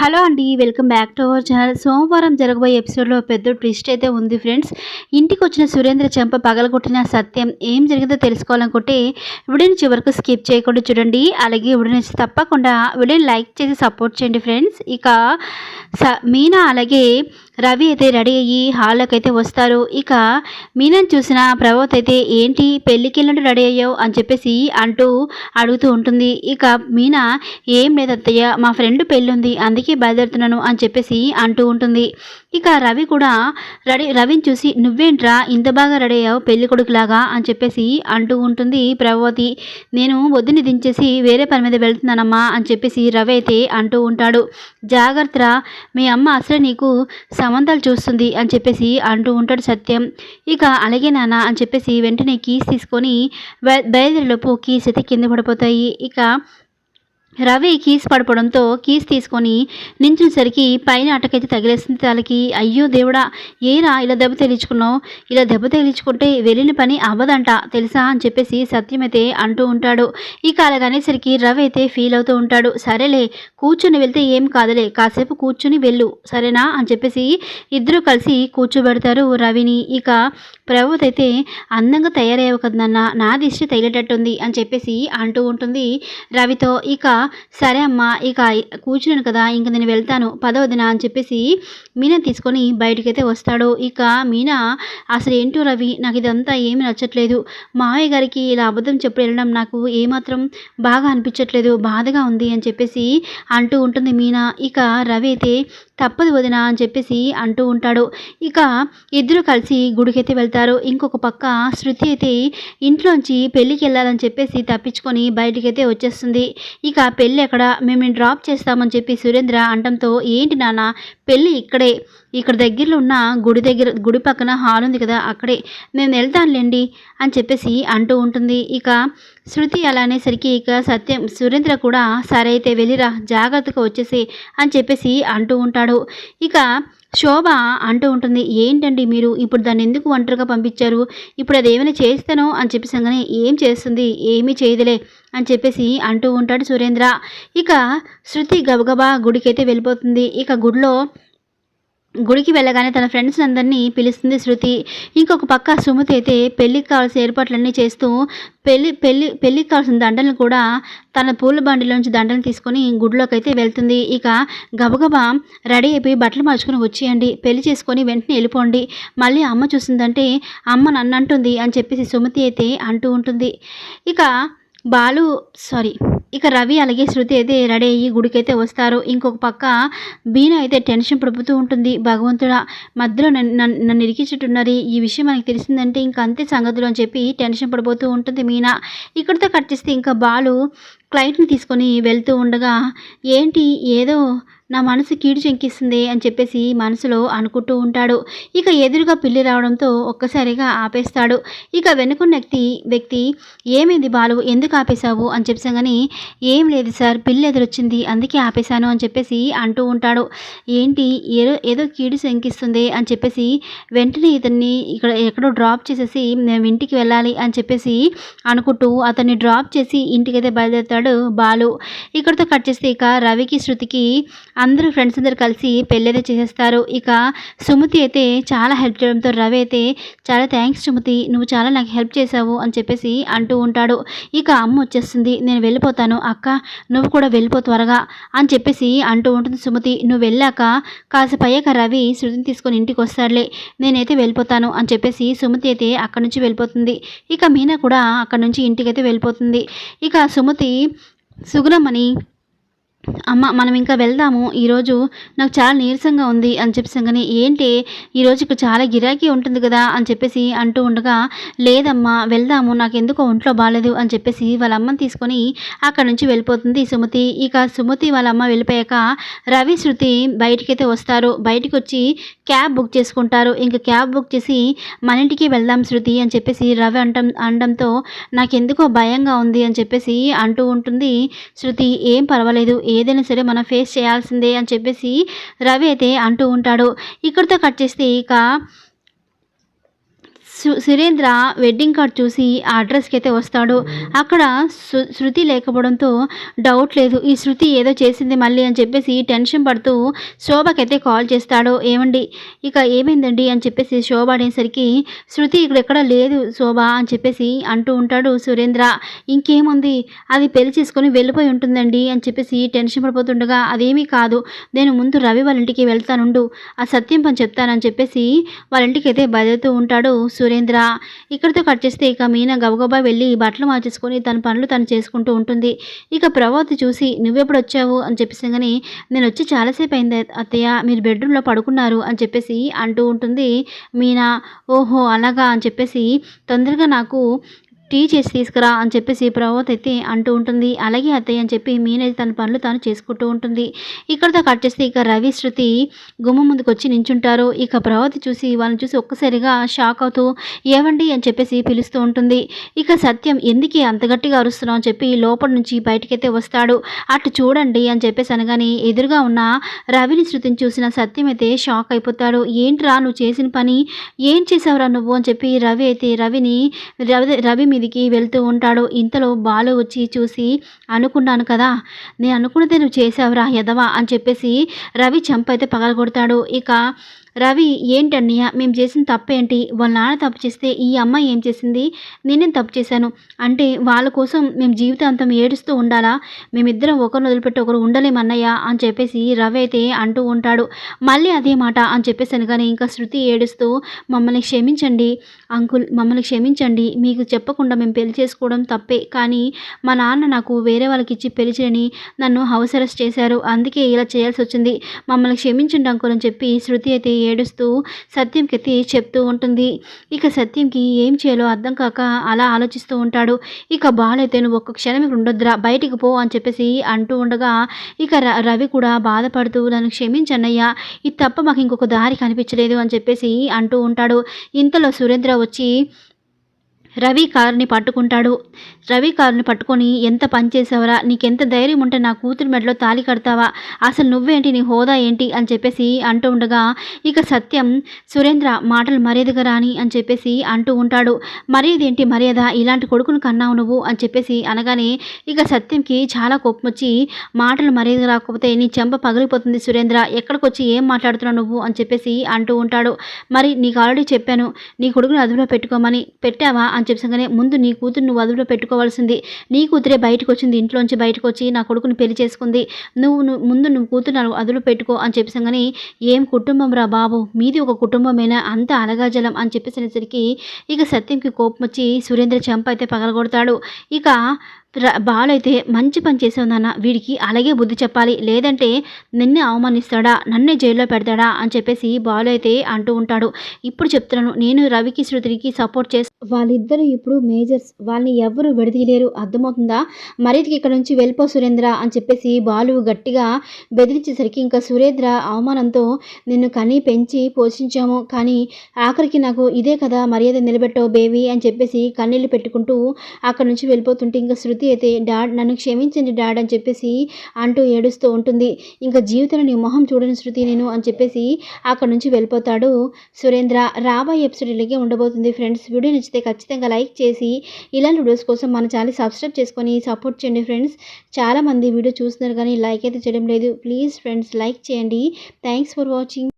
Hello అండి welcome back to our channel. సోమవారం జరగబోయే ఎపిసోడ్లో పెద్ద ట్విస్ట్ అయితే ఉంది ఫ్రెండ్స్. ఇంటికి వచ్చిన సురేంద్ర చెంప పగలగొట్టిన సత్యం ఏం జరిగిందో తెలుసుకోవాలనుకుంటే వీడియోని చివరకు స్కిప్ చేయకుండా చూడండి. అలాగే వీడియోని తప్పకుండా వీడియోని లైక్ చేసి సపోర్ట్ చేయండి ఫ్రెండ్స్. ఇక స మీనా అలాగే రవి అయితే రెడీ అయ్యి హాల్లోకి అయితే వస్తారు. ఇక మీనాని చూసిన ప్రభావత్ అయితే ఏంటి పెళ్ళికి వెళ్ళినట్టు రెడీ అయ్యావు అని చెప్పేసి అంటూ అడుగుతూ ఉంటుంది. ఇక మీనా ఏం లేదు అత్తయ్య మా ఫ్రెండ్ పెళ్ళి ఉంది అందుకే బయలుదేరుతున్నాను అని చెప్పేసి అంటూ ఉంటుంది. ఇక రవి కూడా రెడీ రవిని చూసి నువ్వేంట్రా ఇంత బాగా రెడీ అయ్యావు పెళ్ళి కొడుకులాగా? అని చెప్పేసి అంటూ ఉంటుంది ప్రభావతి. నేను వద్దుని దించేసి వేరే పని మీద వెళ్తున్నానమ్మా అని చెప్పేసి రవి అయితే అంటూ ఉంటాడు. జాగ్రత్త మీ అమ్మ అసలే నీకు సమంతాలు చూస్తుంది అని చెప్పేసి అంటూ ఉంటాడు సత్యం. ఇక అలాగే నాన్న అని చెప్పేసి వెంటనే కీస్ తీసుకొని బయలుదేరిలోపు కీస్ అయితే కింద పడిపోతాయి. ఇక రవి కీస్ పడిపోవడంతో కీస్ తీసుకొని నించునేసరికి పైన అటకైతే తగిలేస్తుంది తలకి. అయ్యో దేవుడా ఏరా ఇలా దెబ్బ తేలించుకున్నావు ఇలా దెబ్బ తేలించుకుంటే వెళ్ళిన పని అవ్వదంట తెలుసా అని చెప్పేసి సత్యం అయితే అంటూ ఉంటాడు. ఇక అలాగనేసరికి రవి అయితే ఫీల్ అవుతూ ఉంటాడు. సరేలే కూర్చుని వెళ్తే ఏం కాదులే కాసేపు కూర్చుని వెళ్ళు సరేనా అని చెప్పేసి ఇద్దరు కలిసి కూర్చోబెడతారు రవిని. ఇక ప్రభుత్వ అయితే అందంగా తయారయ్యావు కదన్న నా దిష్టి తగిలేటట్టుంది అని చెప్పేసి అంటూ ఉంటుంది. రవితో ఇక సరే అమ్మా ఇక కూర్చున్నాను కదా ఇంక నేను వెళ్తాను పదవదిన అని చెప్పేసి మీనా తీసుకొని బయటకైతే వస్తాడు. ఇక మీనా అసలు ఏంటో రవి నాకు ఇదంతా ఏమి నచ్చట్లేదు. మావయ్య గారికి ఇలా అబద్ధం చెప్పి వెళ్ళడం నాకు ఏమాత్రం బాగా అనిపించట్లేదు బాధగా ఉంది అని చెప్పేసి అంటూ ఉంటుంది మీనా. ఇక రవి అయితే తప్పదు వదిన అని చెప్పేసి అంటూ ఉంటాడు. ఇక ఇద్దరు కలిసి గుడికైతే వెళ్తారు. ఇంకొక పక్క శృతి అయితే ఇంట్లోంచి పెళ్ళికి వెళ్ళాలని చెప్పేసి తప్పించుకొని బయటికైతే వచ్చేస్తుంది. ఇక పెళ్ళి ఎక్కడ మేము డ్రాప్ చేస్తామని చెప్పి సురేంద్ర అంటంతో ఏంటి నాన్న పెళ్ళి ఇక్కడే. ఇక్కడ దగ్గరలో ఉన్న గుడి దగ్గర గుడి పక్కన హాల్ ఉంది కదా అక్కడే. మేము వెళ్తానులేండి అని చెప్పేసి అంటూ ఉంటుంది. ఇక శృతి అలా అనేసరికి ఇక సత్యం సురేంద్ర కూడా సరే అయితే వెళ్ళిరా జాగ్రత్తగా వచ్చేసి అని చెప్పేసి అంటూ ఉంటాడు. ఇక శోభ అంటూ ఉంటుంది ఏంటండి మీరు? ఇప్పుడు దాన్ని ఎందుకు ఒంటరిగా పంపించారు? ఇప్పుడు అది ఏమైనా చేస్తానో అని చెప్పేసి ఏం చేస్తుంది? ఏమీ చేయదులే అని చెప్పేసి అంటూ ఉంటాడు సురేంద్ర. ఇక శృతి గబగబా గుడికైతే వెళ్ళిపోతుంది. ఇక గుడిలో గుడికి వెళ్ళగానే తన ఫ్రెండ్స్ అందరినీ పిలుస్తుంది శృతి. ఇంకొక పక్క సుమతి అయితే పెళ్ళికి కావాల్సిన ఏర్పాట్లన్నీ చేస్తూ పెళ్ళి పెళ్ళి పెళ్ళికి కావాల్సిన దండలను కూడా తన పూల బండిలోంచి దండలు తీసుకొని గుడిలోకి అయితే వెళ్తుంది. ఇక గబగబా రెడీ అయిపోయి బట్టలు మార్చుకొని వచ్చేయండి. పెళ్ళి చేసుకొని వెంటనే వెళ్ళిపోండి. మళ్ళీ అమ్మ చూసిందంటే అమ్మ నన్ను అంటుంది అని చెప్పేసి సుమతి అయితే అంటూ ఉంటుంది. ఇక బాలు సారీ ఇక రవి అలాగే శృతి అయితే రెడీ అయ్యి గుడికైతే వస్తారు. ఇంకొక పక్క బీన అయితే టెన్షన్ పడిపోతూ ఉంటుంది. భగవంతుడా మధ్యలో నన్ను నన్ను ఇరికించుతున్నారు ఈ విషయం మనకి తెలిసిందంటే ఇంకా అంతే సంగతులు అని చెప్పి టెన్షన్ పడిపోతూ ఉంటుంది మీనా. ఇక్కడితో కట్ చేస్తే ఇంకా బాలు క్లయింట్ని తీసుకొని వెళ్తూ ఉండగా ఏంటి ఏదో నా మనసు కీడు చెంకిస్తుంది అని చెప్పేసి మనసులో అనుకుంటూ ఉంటాడు. ఇక ఎదురుగా పిల్లి రావడంతో ఒక్కసారిగా ఆపేస్తాడు. ఇక వెనుకున్న వ్యక్తి వ్యక్తి ఏమైంది బాలు? ఎందుకు ఆపేశావు? అని చెప్పాగాని ఏం లేదు సార్ పిల్లి ఎదురొచ్చింది అందుకే ఆపేశాను అని చెప్పేసి అంటూ ఉంటాడు. ఏంటి? ఏదో ఏదో కీడు శంకిస్తుంది అని చెప్పేసి వెంటనే ఇతన్ని ఇక్కడ ఎక్కడో డ్రాప్ చేసేసి మేము ఇంటికి వెళ్ళాలి అని చెప్పేసి అనుకుంటూ అతన్ని డ్రాప్ చేసి ఇంటికైతే బయలుదేరుతాడు బాలు. ఇక్కడితో కట్ చేస్తే ఇక రవికి శృతికి అందరూ ఫ్రెండ్స్ అందరు కలిసి పెళ్ళైతే చేసేస్తారు. ఇక సుమతి అయితే చాలా హెల్ప్ చేయడంతో రవి అయితే చాలా థ్యాంక్స్ సుమతి నువ్వు చాలా నాకు హెల్ప్ చేసావు అని చెప్పేసి అంటూ ఉంటాడు. ఇక అమ్మ వచ్చేస్తుంది నేను వెళ్ళిపోతాను అక్క నువ్వు కూడా వెళ్ళిపో త్వరగా అని చెప్పేసి అంటూ ఉంటుంది సుమతి. నువ్వు వెళ్ళాక కాసేపు అయ్యాక రవి శృతిని తీసుకొని ఇంటికి వస్తాడులే నేనైతే వెళ్ళిపోతాను అని చెప్పేసి సుమతి అయితే అక్కడి నుంచి వెళ్ళిపోతుంది. ఇక మీనా కూడా అక్కడి నుంచి ఇంటికైతే వెళ్ళిపోతుంది. ఇక సుమతి సుగుణమని అమ్మ మనం ఇంకా వెళ్దాము. ఈరోజు నాకు చాలా నీరసంగా ఉంది అని చెప్పేసి ఏంటి? ఈరోజు ఇక్కడ చాలా గిరాకీ ఉంటుంది కదా అని చెప్పేసి అంటూ ఉండగా లేదమ్మా వెళ్దాము నాకు ఎందుకో ఒంట్లో బాగాలేదు అని చెప్పేసి వాళ్ళ అమ్మని తీసుకొని అక్కడ నుంచి వెళ్ళిపోతుంది సుమతి. ఇక సుమతి వాళ్ళ అమ్మ వెళ్ళిపోయాక రవి శృతి బయటికైతే వస్తారు. బయటికి వచ్చి క్యాబ్ బుక్ చేసుకుంటారు. ఇంకా క్యాబ్ బుక్ చేసి మన ఇంటికి వెళ్దాం శృతి అని చెప్పేసి రవి అంటం అనడంతో నాకెందుకో భయంగా ఉంది అని చెప్పేసి అంటూ ఉంటుంది శృతి. ఏం పర్వాలేదు ఏదైనా సరే మనం ఫేస్ చేయాల్సిందే అని చెప్పేసి రవి అయితే అంటూ ఉంటాడు. ఇక్కడితో కట్ చేస్తే ఇక సురేంద్ర వెడ్డింగ్ కార్డ్ చూసి ఆ అడ్రస్కి అయితే వస్తాడు. అక్కడ శృతి లేకపోవడంతో డౌట్ లేదు. ఈ శృతి ఏదో చేసింది మళ్ళీ అని చెప్పేసి టెన్షన్ పడుతూ శోభకైతే కాల్ చేస్తాడు. ఏమండి ఇక ఏమైందండి అని చెప్పేసి శోభ అనేసరికి శృతి ఇక్కడ ఎక్కడ లేదు శోభ అని చెప్పేసి అంటూ ఉంటాడు సురేంద్ర. ఇంకేముంది? అది పెళ్ళి చేసుకొని వెళ్ళిపోయి ఉంటుందండి అని చెప్పేసి టెన్షన్ పడిపోతుండగా అదేమీ కాదు. నేను ముందు రవి వాళ్ళ ఇంటికి వెళ్తానుండు. ఆ సత్యం పని చెప్తానని చెప్పేసి వాళ్ళ ఇంటికి అయితే బదులుతూ ఉంటాడు సురేంద్ర. ఇక్కడితో కట్ చేస్తే ఇక మీనా గబగబా వెళ్ళి బట్టలు మార్చేసుకొని తన పనులు తను చేసుకుంటూ ఉంటుంది. ఇక ప్రభావతి చూసి నువ్వెప్పుడు వచ్చావు? అని చెప్పేసి కానీ నేను వచ్చి చాలాసేపు అయింది అత్తయ్య. మీరు బెడ్రూమ్లో పడుకున్నారు అని చెప్పేసి అంటూ ఉంటుంది మీనా. ఓహో అలాగా అని చెప్పేసి తొందరగా నాకు టీ చేసి తీసుకురా అని చెప్పేసి ప్రభావతి అయితే అంటూ ఉంటుంది. అలాగే అత్తయ్య అని చెప్పి మీనైతే తన పనులు తాను చేసుకుంటూ ఉంటుంది. ఇక్కడతో కట్ చేస్తే ఇక రవి శృతి గుమ్మ ముందుకు వచ్చి నించుంటారు. ఇక ప్రభావతి చూసి వాళ్ళని చూసి ఒక్కసారిగా షాక్ అవుతూ ఏవండి? అని చెప్పేసి పిలుస్తూ ఉంటుంది. ఇక సత్యం ఎందుకే అంత గట్టిగా అరుస్తున్నావు? అని చెప్పి లోపల నుంచి బయటకైతే వస్తాడు. అటు చూడండి అని చెప్పేసి అనగానే ఎదురుగా ఉన్న రవిని శృతిని చూసిన సత్యం అయితే షాక్ అయిపోతాడు. ఏంట్రా నువ్వు చేసిన పని? ఏం చేసావురా నువ్వు? అని చెప్పి రవి అయితే రవిని రవి రవి మీదికి వెళ్తూ ఉంటాడు. ఇంతలో బాలు వచ్చి చూసి అనుకున్నాను కదా నేను అనుకున్నది నువ్వు చేసావురా యదవా అని చెప్పేసి రవి చంప అయితే పగలగొడతాడు. ఇక రవి ఏంటన్నయ్య మేము చేసిన తప్పేంటి? వాళ్ళ నాన్న తప్పు చేస్తే ఈ అమ్మాయి ఏం చేసింది? నేనేం తప్పు చేశాను? అంటే వాళ్ళ కోసం మేము జీవితాంతం ఏడుస్తూ ఉండాలా? మేమిద్దరం ఒకరిని వదిలిపెట్టి ఒకరు ఉండలేమన్నయ్య అని చెప్పేసి రవి అయితే అంటూ ఉంటాడు. మళ్ళీ అదే మాట అని చెప్పేసాను కానీ ఇంకా శృతి ఏడుస్తూ మమ్మల్ని క్షమించండి అంకుల్ మమ్మల్ని క్షమించండి. మీకు చెప్పకుండా మేము పెళ్ళి చేసుకోవడం తప్పే. కానీ మా నాన్న నాకు వేరే వాళ్ళకి ఇచ్చి పెళ్ళి చేయని నన్ను హౌస్ అరెస్ట్ చేశారు. అందుకే ఇలా చేయాల్సి వచ్చింది. మమ్మల్ని క్షమించండి అంకుల్ అని చెప్పి శృతి అయితే ఏడుస్తూ సత్యంకి అయితే చెప్తూ ఉంటుంది. ఇక సత్యంకి ఏం చేయాలో అర్థం కాక అలా ఆలోచిస్తూ ఉంటాడు. ఇక బాలైతే నువ్వు ఒక్క క్షణం ఇక్కడ ఉండొద్దురా బయటికి పో అని చెప్పేసి అంటూ ఉండగా ఇక రవి కూడా బాధపడుతూ నన్ను క్షమించన్నయ్యా ఇది తప్ప మాకు ఇంకొక దారి కనిపించలేదు అని చెప్పేసి అంటూ ఉంటాడు. ఇంతలో సురేంద్ర వచ్చి రవి కారుని పట్టుకుంటాడు. రవి కారుని పట్టుకొని ఎంత పనిచేసావరా నీకెంత ధైర్యం ఉంటే నా కూతురు మెడలో తాలి కడతావా? అసలు నువ్వేంటి? నీ హోదా ఏంటి? అని చెప్పేసి అంటూ ఉండగా ఇక సత్యం సురేంద్ర మాటలు మర్యాదగా రాని అని చెప్పేసి అంటూ ఉంటాడు. మర్యాద ఏంటి మర్యాద? ఇలాంటి కొడుకును కన్నావు నువ్వు? అని చెప్పేసి అనగానే ఇక సత్యంకి చాలా కోపం వచ్చి మాటలు మర్యాద రాకపోతే నీ చెంప పగిలిపోతుంది సురేంద్ర. ఎక్కడికి వచ్చి ఏం మాట్లాడుతున్నావు నువ్వు? అని చెప్పేసి అంటూ ఉంటాడు. మరి నీకు ఆల్రెడీ చెప్పాను. నీ కొడుకుని అదుపులో పెట్టుకోమని పెట్టావా? అని చెప్పగానే ముందు నీ కూతురు నువ్వు అదుపులో పెట్టుకోవాల్సింది. నీ కూతురే బయటకు వచ్చింది ఇంట్లోంచి బయటకు వచ్చి నా కొడుకుని పెళ్ళి చేసుకుంది. నువ్వు నువ్వు ముందు నువ్వు కూతురు అదుపులో పెట్టుకో అని చెప్పేసంగానే ఏం కుటుంబం రా బాబు? మీది ఒక కుటుంబమేనా? అంత అలగాజలం అని చెప్పేసరికి ఇక సత్యంకి కోపం వచ్చి సురేంద్ర చెంప అయితే పగలగొడతాడు. ఇక బాలు అయితే మంచి పని చేసావు నాన్న. వీడికి అలాగే బుద్ధి చెప్పాలి. లేదంటే నిన్నే అవమానిస్తాడా? నన్నే జైల్లో పెడతాడా? అని చెప్పేసి బాలు అయితే అంటూ ఉంటాడు. ఇప్పుడు చెప్తున్నాను నేను రవికి శృతికి సపోర్ట్ చేసి వాళ్ళిద్దరూ ఇప్పుడు మేజర్స్. వాళ్ళని ఎవరు విడదీయలేరు. అర్థమవుతుందా? మరీదికి ఇక్కడ నుంచి వెళ్ళిపో సురేంద్ర? అని చెప్పేసి బాలు గట్టిగా బెదిరించేసరికి ఇంకా సురేంద్ర అవమానంతో నిన్ను కని పెంచి పోషించాము. కానీ ఆఖరికి నాకు ఇదే కదా మర్యాద నిలబెట్టవు బేబీ అని చెప్పేసి కన్నీళ్ళు పెట్టుకుంటూ అక్కడ నుంచి వెళ్ళిపోతుంటే ఇంకా శృతి అయితే డాడ్ నన్ను క్షమించండి డాడ్ అని చెప్పేసి అంటూ ఏడుస్తూ ఉంటుంది. ఇంకా జీవితంలో నీ మొహం చూడని శృతి నేను అని చెప్పేసి అక్కడ నుంచి వెళ్ళిపోతాడు. సురేంద్ర రాబోయే ఎపిసోడ్ ఇలాగే ఉండబోతుంది. ఫ్రెండ్స్ వీడియో నచ్చితే ఖచ్చితంగా లైక్ చేసి ఇలాంటి వీడియోస్ కోసం మన ఛానల్ సబ్స్క్రైబ్ చేసుకొని సపోర్ట్ చేయండి ఫ్రెండ్స్ చాలామంది వీడియో చూస్తున్నారు కానీ లైక్ అయితే చేయడం లేదు. ప్లీజ్ ఫ్రెండ్స్ లైక్ చేయండి. Thanks for watching